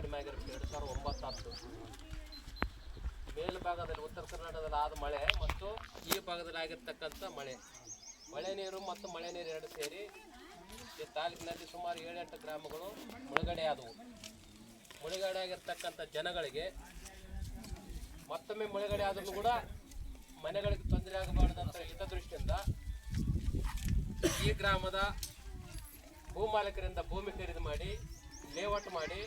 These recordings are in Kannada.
ಕಡಿಮೆ ಆಗಿರುತ್ತೆ ಎರಡು ಸಾವಿರದ ಒಂಬತ್ತು ಹತ್ತು. ಮೇಲ್ಭಾಗದಲ್ಲಿ ಉತ್ತರ ಕರ್ನಾಟಕದಲ್ಲಿ ಆದ ಮಳೆ ಮತ್ತು ಈ ಭಾಗದಲ್ಲಿ ಆಗಿರ್ತಕ್ಕಂಥ ಮಳೆ. ಮಳೆ ನೀರು ಮತ್ತು ಮಳೆ ನೀರು ಎರಡು ಸೇರಿ ಈ ತಾಲೂಕಿನಲ್ಲಿ ಸುಮಾರು ಏಳೆಂಟು ಗ್ರಾಮಗಳು ಮುಳುಗಡೆ ಆದವು ಮುಳುಗಡೆ ಆಗಿರ್ತಕ್ಕಂಥ ಜನಗಳಿಗೆ ಮತ್ತೊಮ್ಮೆ ಮುಳುಗಡೆ ಆದರೂ ಕೂಡ ಮನೆಗಳಿಗೆ ತೊಂದರೆ ಆಗಬಾರ್ದಂತ ಹಿತದೃಷ್ಟಿಯಿಂದ ಈ ಗ್ರಾಮದ ಭೂಮಾಲಕರಿಂದ ಭೂಮಿ ಖರೀದಿ ಮಾಡಿ, ಲೇಔಟ್ ಮಾಡಿ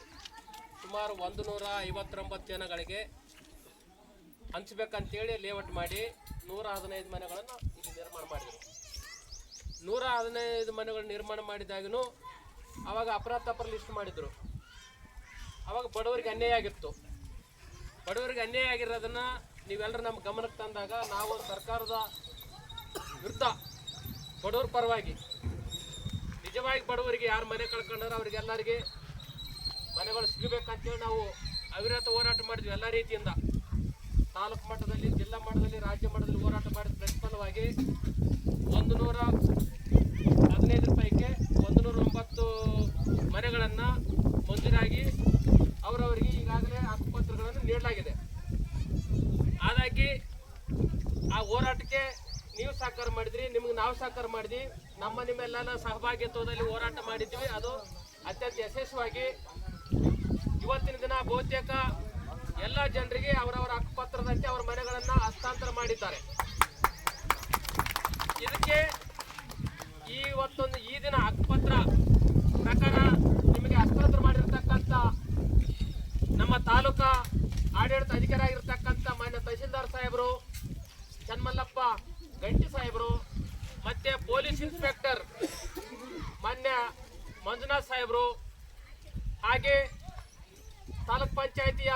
ಸುಮಾರು ಒಂದು ನೂರ ಐವತ್ತೊಂಬತ್ತು ಜನಗಳಿಗೆ ಹಂಚ್ಬೇಕಂತೇಳಿ ಲೇಔಟ್ ಮಾಡಿ ನೂರ ಹದಿನೈದು ಮನೆಗಳನ್ನು ಇಲ್ಲಿ ನಿರ್ಮಾಣ ಮಾಡಿದರು. ನೂರ ಹದಿನೈದು ಮನೆಗಳು ನಿರ್ಮಾಣ ಮಾಡಿದಾಗೂ ಅವಾಗ ಅಪರಾಧ ಲಿಸ್ಟ್ ಮಾಡಿದರು. ಅವಾಗ ಬಡವರಿಗೆ ಅನ್ಯಾಯ ಆಗಿತ್ತು. ಬಡವರಿಗೆ ಅನ್ಯಾಯ ಆಗಿರೋದನ್ನು ನೀವೆಲ್ಲರೂ ನಮ್ಮ ಗಮನಕ್ಕೆ ತಂದಾಗ ನಾವು ಸರ್ಕಾರದ ವಿರುದ್ಧ ಬಡವರ ಪರವಾಗಿ, ನಿಜವಾಗಿ ಬಡವರಿಗೆ ಯಾರು ಮನೆ ಕಳ್ಕೊಂಡಾರ ಅವ್ರಿಗೆಲ್ಲರಿಗೆ ಮನೆಗಳು ಸಿಗಬೇಕಂತೇಳಿ ನಾವು ಅವಿರತ ಹೋರಾಟ ಮಾಡಿದ್ವಿ ಎಲ್ಲ ರೀತಿಯಿಂದ. ತಾಲೂಕು ಮಟ್ಟದಲ್ಲಿ, ಜಿಲ್ಲಾ ಮಟ್ಟದಲ್ಲಿ, ರಾಜ್ಯ ಮಟ್ಟದಲ್ಲಿ ಹೋರಾಟ ಮಾಡಿದ ಪ್ರತಿಫಲವಾಗಿ ಒಂದು ನೂರ ಹದಿನೈದು ರೂಪಾಯಿಗೆ ಒಂದು ನೂರ ಒಂಬತ್ತು ಮನೆಗಳನ್ನು ಮಂಜೂರಾಗಿ ಅವರವರಿಗೆ ಈಗಾಗಲೇ ಹಕ್ಕುಪತ್ರಗಳನ್ನು ನೀಡಲಾಗಿದೆ. ಹಾಗಾಗಿ ಆ ಹೋರಾಟಕ್ಕೆ ನೀವು ಸಹಕಾರ ಮಾಡಿದ್ರಿ, ನಿಮ್ಗೆ ನಾವು ಸಹಕಾರ ಮಾಡಿದ್ವಿ, ನಮ್ಮ ನಿಮ್ಮೆಲ್ಲ ಸಹಭಾಗಿತ್ವದಲ್ಲಿ ಹೋರಾಟ ಮಾಡಿದ್ವಿ. ಅದು ಅತ್ಯಂತ ಯಶಸ್ವಿಯಾಗಿ ಇವತ್ತಿನ ದಿನ ಬಹುತೇಕ ಎಲ್ಲ ಜನರಿಗೆ ಅವರವರ ಹಕ್ಕುಪತ್ರದಂತೆ ಅವರ ಮನೆಗಳನ್ನು ಹಸ್ತಾಂತರ ಮಾಡಿದ್ದಾರೆ. ಇದಕ್ಕೆ ಇವತ್ತೊಂದು ಈ ದಿನ ಹಕ್ಕುಪತ್ರ ಪ್ರಕಾರ ನಿಮಗೆ ಹಸ್ತಾಂತರ ಮಾಡಿರ್ತಕ್ಕಂಥ ನಮ್ಮ ತಾಲೂಕಾ ಆಡಳಿತ ಅಧಿಕಾರಿ ಆಗಿರ್ತಕ್ಕಂಥ ಮಾನ್ಯ ತಹಶೀಲ್ದಾರ್ ಸಾಹೇಬರು, ಚನ್ಮಲ್ಲಪ್ಪ ಗಂಟಿ ಸಾಹೇಬರು, ಮತ್ತೆ ಪೊಲೀಸ್ ಇನ್ಸ್ಪೆಕ್ಟರ್ ಮಾನ್ಯ ಮಂಜುನಾಥ್ ಸಾಹೇಬರು ಹಾಗೆ ತಾಲೂಕ್ ಪಂಚಾಯತಿಯ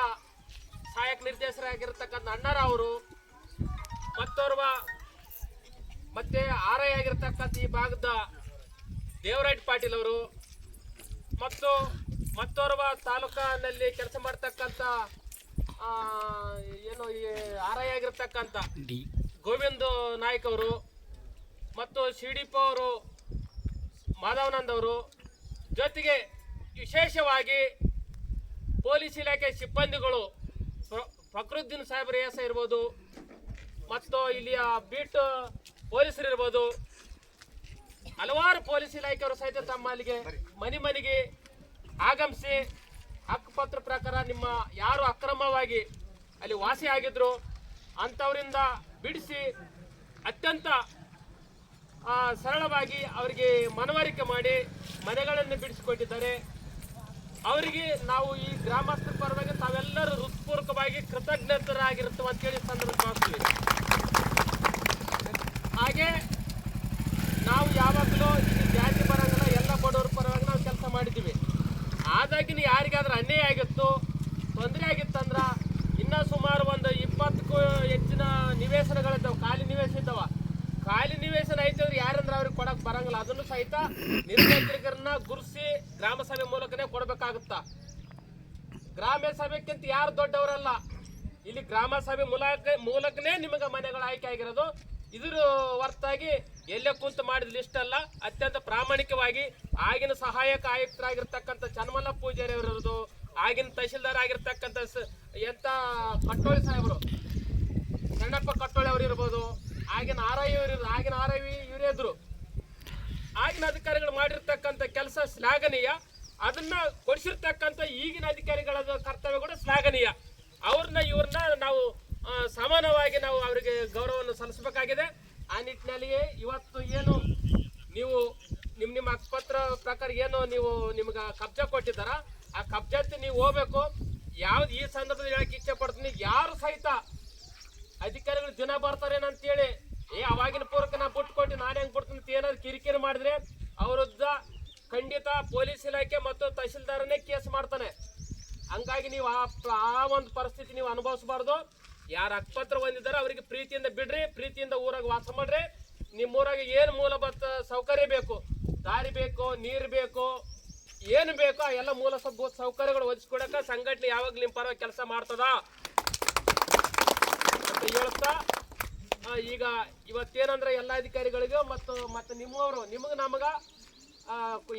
ಸಹಾಯಕ ನಿರ್ದೇಶಕರಾಗಿರ್ತಕ್ಕಂಥ ಅಣ್ಣರವರು ಅವರು ಮತ್ತೋರ್ವ ಮತ್ತೆ ಆರ್ ಐ ಆಗಿರ್ತಕ್ಕಂಥ ಈ ಭಾಗದ ದೇವರಾಜ್ ಪಾಟೀಲ್ ಅವರು ಮತ್ತು ಮತ್ತೋರ್ವ ತಾಲೂಕಿನಲ್ಲಿ ಕೆಲಸ ಮಾಡ್ತಕ್ಕಂಥ ಏನು ಈ ಆರ್ ಐ ಆಗಿರ್ತಕ್ಕಂಥ ಗೋವಿಂದ ನಾಯ್ಕ್ ಅವರು ಮತ್ತು ಸಿ ಡಿ ಪಿ ಅವರು ಮಾಧವನಂದ್ ಅವರು ಜೊತೆಗೆ ವಿಶೇಷವಾಗಿ ಪೊಲೀಸ್ ಇಲಾಖೆ ಸಿಬ್ಬಂದಿಗಳು ಫಕ್ರುದ್ದೀನ್ ಸಾಹೇಬ್ ಎಸ್ ಇರ್ಬೋದು, ಮತ್ತು ಇಲ್ಲಿಯ ಬೀಟ್ ಪೊಲೀಸರು ಇರ್ಬೋದು, ಹಲವಾರು ಪೊಲೀಸ್ ಇಲಾಖೆಯವರು ಸಹಿತ ತಮ್ಮ ಅಲ್ಲಿಗೆ ಮನೆ ಮನೆಗೆ ಆಗಮಿಸಿ ಹಕ್ಕುಪತ್ರ ಪ್ರಕಾರ ನಿಮ್ಮ ಯಾರು ಅಕ್ರಮವಾಗಿ ಅಲ್ಲಿ ವಾಸಿ ಆಗಿದ್ರು ಅಂಥವರಿಂದ ಬಿಡಿಸಿ ಅತ್ಯಂತ ಸರಳವಾಗಿ ಅವರಿಗೆ ಮನವರಿಕೆ ಮಾಡಿ ಮನೆಗಳನ್ನು ಬಿಡಿಸಿಕೊಟ್ಟಿದ್ದಾರೆ. ಅವರಿಗೆ ನಾವು ಈ ಗ್ರಾಮಸ್ಥರ ಪರವಾಗಿ ತಾವೆಲ್ಲರೂ ಹೃತ್ಪೂರ್ವಕವಾಗಿ ಕೃತಜ್ಞತರಾಗಿರುತ್ತೇವೆ ಅಂತೇಳಿ ಹೇಳಿ ಸಂದರ್ಭ ಭಾವಿಸ್ತೀವಿ ಹಾಗೆ ನಾವು ಯಾವಾಗಲೂ ಈ ಜಾತಿ ಬರಂಗಿಲ್ಲ ಎಲ್ಲ ಬಡವರ ಪರವಾಗಿ ನಾವು ಕೆಲಸ ಮಾಡಿದ್ದೀವಿ ಆದಾಗಿನ ಯಾರಿಗಾದ್ರೂ ಅನ್ಯಾಯ ಆಗಿತ್ತು ತೊಂದರೆ ಆಗಿತ್ತಂದ್ರ ಇನ್ನೂ ಸುಮಾರು ಒಂದು ಇಪ್ಪತ್ತಕ್ಕೂ ಹೆಚ್ಚಿನ ನಿವೇಶನಗಳಿದ್ದಾವೆ ಖಾಲಿ ನಿವೇಶ ಇದ್ದಾವ ಖಾಲಿ ನಿವೇಶನ ಐತೆ ಅಂದ್ರೆ ಯಾರಂದ್ರೆ ಅವ್ರಿಗೆ ಕೊಡಕ್ ಸಹಿತ ನಿರ್ದೇಶಕರನ್ನ ಗುರುಸಿ ಗ್ರಾಮ ಸಭೆ ಮೂಲಕನೇ ಕೊಡಬೇಕಾಗುತ್ತಾ. ಗ್ರಾಮ ಸಭೆಕ್ಕಿಂತ ಯಾರು ದೊಡ್ಡವರಲ್ಲ? ಇಲ್ಲಿ ಗ್ರಾಮ ಸಭೆ ಮೂಲಕ ಮೂಲಕನೇ ನಿಮಗೆ ಮನೆಗಳ ಆಯ್ಕೆ ಆಗಿರೋದು. ಇದ್ರ ಹೊರತಾಗಿ ಎಲ್ಲೇ ಕುಂತು ಮಾಡಿದ ಲಿಸ್ಟ್ ಅಲ್ಲ, ಅತ್ಯಂತ ಪ್ರಾಮಾಣಿಕವಾಗಿ ಆಗಿನ ಸಹಾಯಕ ಆಯುಕ್ತರಾಗಿರ್ತಕ್ಕಂಥ ಚನ್ಮಲ್ಲ ಪೂಜಾರಿ ಅವರಿರೋದು ಆಗಿನ ತಹಶೀಲ್ದಾರ್ ಆಗಿರ್ತಕ್ಕಂಥ ಎಂತ ಕಟ್ಟೋಳಿ ಸಾಹೇಬರು ಶರಣಪ್ಪ ಕಟ್ಟೋಳಿ ಅವರು ಇರ್ಬೋದು ಆಗಿನ ಆರ್ ಐ ಆಗಿನ ಆರ್ ಐ ಇವರೇ ಇದ್ರು. ಆಗಿನ ಅಧಿಕಾರಿಗಳು ಮಾಡಿರ್ತಕ್ಕಂಥ ಕೆಲಸ ಶ್ಲಾಘನೀಯ. ಅದನ್ನ ಕೊಡಿಸಿರ್ತಕ್ಕಂಥ ಈಗಿನ ಅಧಿಕಾರಿಗಳ ಕರ್ತವ್ಯ ಕೂಡ ಶ್ಲಾಘನೀಯ. ಅವ್ರನ್ನ, ಇವ್ರನ್ನ ನಾವು ಸಮಾನವಾಗಿ ನಾವು ಅವರಿಗೆ ಗೌರವವನ್ನು ಸಲ್ಲಿಸಬೇಕಾಗಿದೆ. ಆ ನಿಟ್ಟಿನಲ್ಲಿ ಇವತ್ತು ಏನು ನೀವು ನಿಮ್ಮ ನಿಮ್ಮ ಹಕ್ಕುಪತ್ರ ಪ್ರಕಾರ ಏನು ನೀವು ನಿಮ್ಗೆ ಕಬ್ಜಾ ಕೊಟ್ಟಿದ್ದಾರ? ಆ ಕಬ್ಜಾತಿ ನೀವು ಹೋಗ್ಬೇಕು. ಯಾವ್ದು ಈ ಸಂದರ್ಭದಲ್ಲಿ ಹೇಳಕ್ಕೆ ಇಚ್ಛೆ ಪಡ್ತೀನಿ. ಯಾರು ಸಹಿತ ಅಧಿಕಾರಿಗಳು ದಿನ ಬರ್ತಾರೇನೋ ಅಂತೇಳಿ ಏ ಅವಾಗಿನ ಪೂರ್ವಕ ನಾ ಬುಟ್ ಕೊಟ್ಟು ನಾನು ಹೆಂಗ್ ಬಿಡ್ತೀನಿ ಏನಾದ್ರು ಕಿರಿಕಿರಿ ಮಾಡಿದ್ರೆ ಅವ್ರ ಖಂಡಿತ ಪೊಲೀಸ್ ಇಲಾಖೆ ಮತ್ತು ತಹಶೀಲ್ದಾರನೇ ಕೇಸ್ ಮಾಡ್ತಾನೆ. ಹಂಗಾಗಿ ನೀವು ಆ ಆ ಒಂದು ಪರಿಸ್ಥಿತಿ ನೀವು ಅನುಭವಿಸಬಾರ್ದು. ಯಾರು ಅಕ್ಪತ್ರ ಹೊಂದಿದ್ದಾರೆ ಅವರಿಗೆ ಪ್ರೀತಿಯಿಂದ ಬಿಡ್ರಿ, ಪ್ರೀತಿಯಿಂದ ಊರಾಗ ವಾಸ ಮಾಡ್ರಿ. ನಿಮ್ಮ ಊರಾಗ ಏನು ಮೂಲಭೂತ ಸೌಕರ್ಯ ಬೇಕು? ದಾರಿ ಬೇಕು, ನೀರು ಬೇಕು, ಏನು ಬೇಕೋ? ಆ ಎಲ್ಲ ಮೂಲ ಸೌಕರ್ಯಗಳು ಒದಗಿಸ್ಕೊಡಕ ಸಂಘಟನೆ ಯಾವಾಗ ನಿಮ್ಮ ಪರವಾಗಿ ಕೆಲಸ ಮಾಡ್ತದ. ಹೇಳ್ತಾ ಈಗ ಇವತ್ತೇನಂದ್ರೆ ಎಲ್ಲ ಅಧಿಕಾರಿಗಳಿಗೂ ಮತ್ತು ಮತ್ತು ನಿಮ್ಮವರು, ನಿಮಗೆ ನಮಗ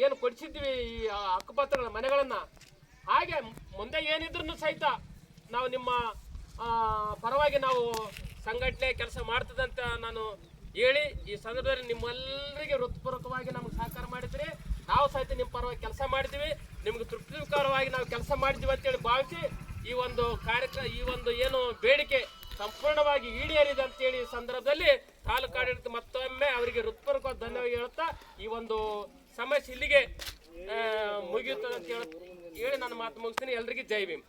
ಏನು ಕೊಡಿಸಿದ್ವಿ ಈ ಹಕ್ಕುಪತ್ರಗಳ ಮನೆಗಳನ್ನ. ಹಾಗೆ ಮುಂದೆ ಏನಿದ್ರು ಸಹಿತ ನಾವು ನಿಮ್ಮ ಪರವಾಗಿ ನಾವು ಸಂಘಟನೆ ಕೆಲಸ ಮಾಡ್ತದಂತ ನಾನು ಹೇಳಿ ಈ ಸಂದರ್ಭದಲ್ಲಿ ನಿಮ್ಮೆಲ್ಲರಿಗೆ ವೃತ್ತಿಪೂರ್ವಕವಾಗಿ ನಮಗೆ ಸಹಕಾರ ಮಾಡಿದ್ರಿ. ನಾವು ಸಹಿತ ನಿಮ್ಮ ಪರವಾಗಿ ಕೆಲಸ ಮಾಡಿದ್ದೀವಿ. ನಿಮ್ಗೆ ತೃಪ್ತಿಕರವಾಗಿ ನಾವು ಕೆಲಸ ಮಾಡಿದ್ದೀವಿ ಅಂತೇಳಿ ಭಾವಿಸಿ ಈ ಒಂದು ಕಾರ್ಯಕ್ರಮ ಈ ಒಂದು ಏನು ಬೇಡಿಕೆ ಸಂಪೂರ್ಣವಾಗಿ ಈಡೇರಿದೆ ಅಂತೇಳಿ ಸಂದರ್ಭದಲ್ಲಿ ತಾಲೂಕು ಆಡಳಿತ ಮತ್ತೊಮ್ಮೆ ಅವರಿಗೆ ಹೃತ್ಪೂರ್ವಕ ಧನ್ಯವಾಗಿ ಹೇಳುತ್ತಾ, ಈ ಒಂದು ಸಮಸ್ಯೆ ಇಲ್ಲಿಗೆ ಮುಗಿಯುತ್ತದೆ ಅಂತ ಹೇಳಿ ನನ್ನ ಮಾತು ಮುಗಿಸ್ತೀನಿ. ಎಲ್ರಿಗೂ ಜೈ ಭೀಮ್.